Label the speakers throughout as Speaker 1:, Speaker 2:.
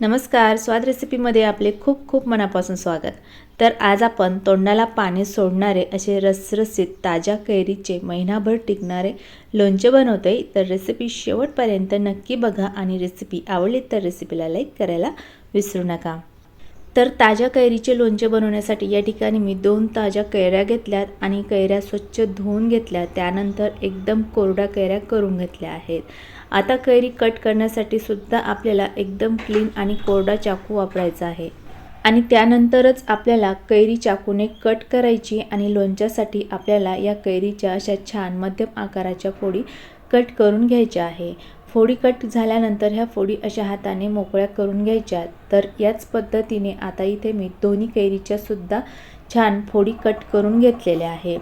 Speaker 1: नमस्कार स्वाद रेसिपीमध्ये आपले खूप खूप मनापासून स्वागत. तर आज आपण तोंडाला पाणी सोडणारे असे रसरसीत ताज्या कैरीचे महिनाभर टिकणारे लोणचे बनवते तर रेसिपी शेवटपर्यंत नक्की बघा आणि रेसिपी आवडली तर रेसिपीला लाईक करायला विसरू नका. तर ताज्या कैरीचे लोणचे बनवण्यासाठी या ठिकाणी मी दोन ताज्या कैऱ्या घेतल्यात आणि कैऱ्या स्वच्छ धुवून घेतल्या. त्यानंतर एकदम कोरड्या कैऱ्या करून घेतल्या आहेत. आता कैरी कट करण्यासाठी सुद्धा आपल्याला एकदम क्लीन आणि कोरडा चाकू वापरायचा आहे. आणि त्यानंतरच आपल्याला कैरी चाकूने कट करायची आणि लोणच्यासाठी आपल्याला या कैरीच्या अशा छान मध्यम आकाराच्या पोळी कट करून घ्यायच्या आहे. फोडी कट झाल्यानंतर ह्या फोडी अशा हाताने मोकळ्या करून घ्यायच्या. तर याच पद्धतीने आता इथे मी दोन्ही कैरीच्या सुद्धा छान फोडी कट करून घेतलेल्या आहे.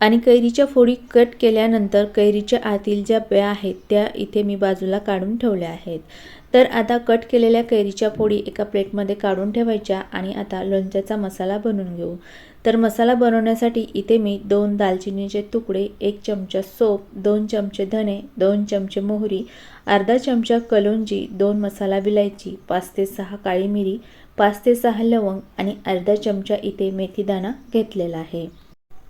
Speaker 1: आणि कैरीच्या फोडी कट केल्यानंतर कैरीच्या आतील ज्या ब्या आहेत त्या इथे मी बाजूला काढून ठेवल्या आहेत. तर आता कट केलेल्या कैरीच्या फोडी एका प्लेटमध्ये काढून ठेवायच्या आणि आता लोणच्याचा मसाला बनवून घेऊ. तर मसाला बनवण्यासाठी इथे मी दोन दालचिनीचे तुकडे एक चमचा सोप दोन चमचे धने दोन चमचे मोहरी अर्धा चमचा कलोंजी दोन मसाला विलायची पाच ते सहा काळी मिरी पाच ते सहा लवंग आणि अर्धा चमचा इथे मेथीदाणा घेतलेला आहे.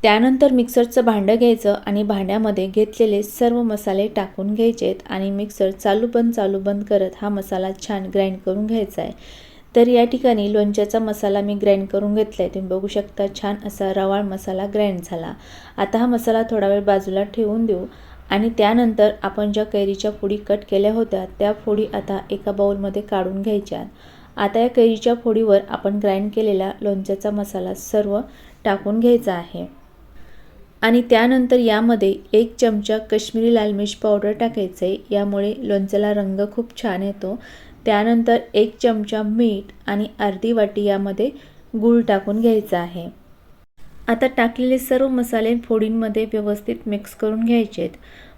Speaker 1: त्यानंतर मिक्सरचं भांडं घ्यायचं आणि भांड्यामध्ये घेतलेले सर्व मसाले टाकून घ्यायचेत आणि मिक्सर चालू बंद चालू बंद करत हा मसाला छान ग्राइंड करून घ्यायचा आहे. तर या ठिकाणी लोणच्याचा मसाला मी ग्राइंड करून घेतला आहे तुम्ही बघू शकता छान असा रवाळ मसाला ग्राइंड झाला. आता हा मसाला थोडा वेळ बाजूला ठेवून देऊ आणि त्यानंतर आपण ज्या कैरीच्या फोडी कट केल्या होत्या त्या फोडी आता एका बाऊलमध्ये काढून घ्यायच्या. आता या कैरीच्या फोडीवर आपण ग्राइंड केलेला लोणच्याचा मसाला सर्व टाकून घ्यायचा आहे. आणि त्यानंतर यामध्ये एक चमचा कश्मीरी लाल मिर्च पावडर टाकायचं आहे यामुळे लोणच्याला रंग खूप छान येतो. त्यानंतर एक चमचा मीठ आणि अर्धी वाटी यामध्ये गूळ टाकून घ्यायचा आहे. आता टाकलेले सर्व मसाले फोडींमध्ये व्यवस्थित मिक्स करून घ्यायचेत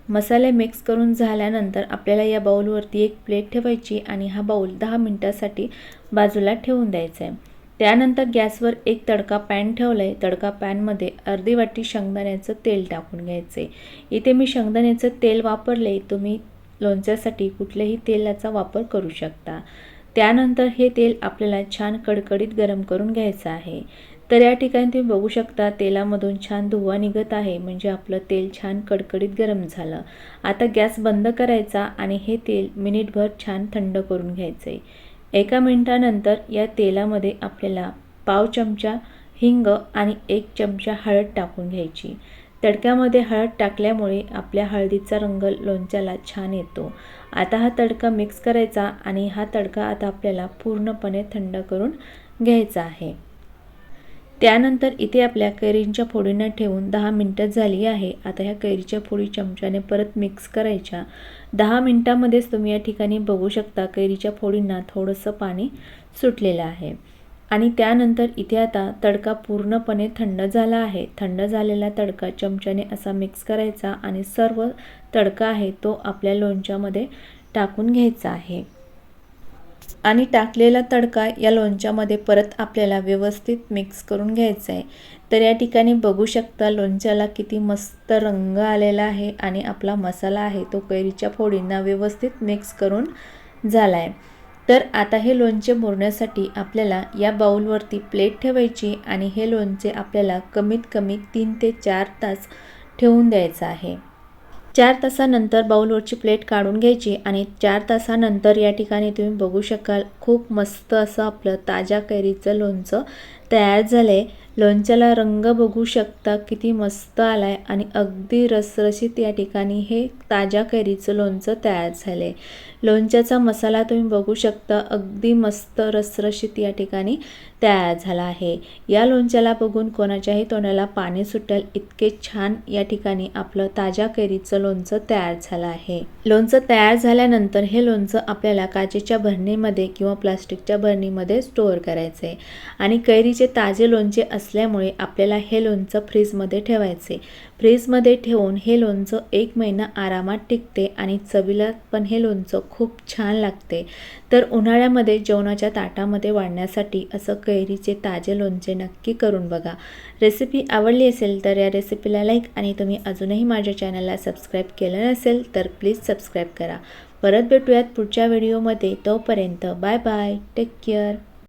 Speaker 1: मसाले मिक्स करून झाल्यानंतर आपल्याला या बाऊलवरती एक प्लेट ठेवायची आणि हा बाऊल दहा मिनटासाठी बाजूला ठेवून द्यायचा आहे. त्यानंतर गॅसवर एक तडका पॅन ठेवला आहे तडका पॅनमध्ये अर्धी वाटी शेंगदाण्याचं तेल टाकून घ्यायचे. इथे मी शेंगदाण्याचं तेल वापरले तुम्ही लोणच्यासाठी कुठल्याही तेलाचा वापर करू शकता. त्यानंतर हे तेल आपल्याला छान कडकडीत गरम करून घ्यायचं आहे. तर या ठिकाणी तुम्ही बघू शकता तेलामधून छान धुवा निघत आहे. म्हणजे आपलं तेल छान कडकडीत गरम झालं. आता गॅस बंद करायचा आणि हे तेल मिनिटभर छान थंड करून घ्यायचं आहे एका मिनिटानंतर या तेलामध्ये आपल्याला पाव चमचा हिंग आणि एक चमचा हळद टाकून घ्यायची. तडक्यामध्ये हळद टाकल्यामुळे आपल्या हळदीचा रंग लोणच्याला छान येतो. आता हा तडका मिक्स करायचा आणि हा तडका आता आपल्याला पूर्णपणे थंड करून घ्यायचा आहे. त्यानंतर इथे आपल्या कैरींच्या फोडींना ठेवून दहा मिनटं झाली आहे. आता ह्या कैरीच्या फोडी चमच्याने परत मिक्स करायच्या. दहा मिनटामध्येच तुम्ही या ठिकाणी बघू शकता कैरीच्या फोडींना थोडंसं पाणी सुटलेलं आहे. आणि त्यानंतर इथे आता तडका पूर्णपणे थंड झाला आहे. थंड झालेला तडका चमच्याने असा मिक्स करायचा आणि सर्व तडका आहे तो आपल्या लोणच्यामध्ये टाकून घ्यायचा आहे. आणि टाकलेला तडका या लोणच्यामध्ये परत आपल्याला व्यवस्थित मिक्स करून घ्यायचा आहे. तर या ठिकाणी बघू शकता लोणच्याला किती मस्त रंग आलेला आहे आणि आपला मसाला आहे तो कैरीच्या फोडींना व्यवस्थित मिक्स करून झाला आहे तर आता हे लोणचे मुरण्यासाठी आपल्याला या बाऊलवरती प्लेट ठेवायची आणि हे लोणचे आपल्याला कमीत कमी तीन ते चार तास ठेवून द्यायचं आहे. चार तासानंतर बाऊलवरची प्लेट काढून घ्यायची आणि चार तासानंतर या ठिकाणी तुम्ही बघू शकाल खूप मस्त असं आपलं ताज्या कैरीचं लोणचं तयार झाले. लोणच्याला रंग बघू शकता किती मस्त आला आहे आणि अगदी रसरशीत या ठिकाणी हे ताज्या कैरीचं लोणचं तयार झालं आहे लोणच्याचा मसाला तुम्ही बघू शकता अगदी मस्त रसरशीत या ठिकाणी तयार झाला आहे. या लोणच्याला बघून कोणाच्याही तोंडाला पाणी सुटेल इतके छान या ठिकाणी आपलं ताज्या कैरीचं लोणचं तयार झालं आहे. लोणचं तयार झाल्यानंतर हे लोणचं आपल्याला काचेच्या भरणीमध्ये किंवा प्लास्टिकच्या भरणीमध्ये स्टोअर करायचं आहे आणि कैरीचे ताजे लोणचे असल्यामुळे आपल्याला हे लोणचं फ्रीजमध्ये ठेवायचे. फ्रीजमध्ये ठेवून हे लोणचं एक महिना आरामात टिकते आणि चवीला पण हे लोणचं खूप छान लागते. तर उन्हाळ्यामध्ये जेवणाच्या ताटामध्ये वाढण्यासाठी असं कैरीचे ताजे लोणचे नक्की करून बघा. रेसिपी आवडली असेल तर या रेसिपीला लाईक आणि तुम्ही अजूनही माझ्या चॅनलला सबस्क्राईब केलं नसेल तर प्लीज सबस्क्राईब करा. परत भेटूयात पुढच्या व्हिडिओमध्ये. तोपर्यंत बाय बाय. Take care.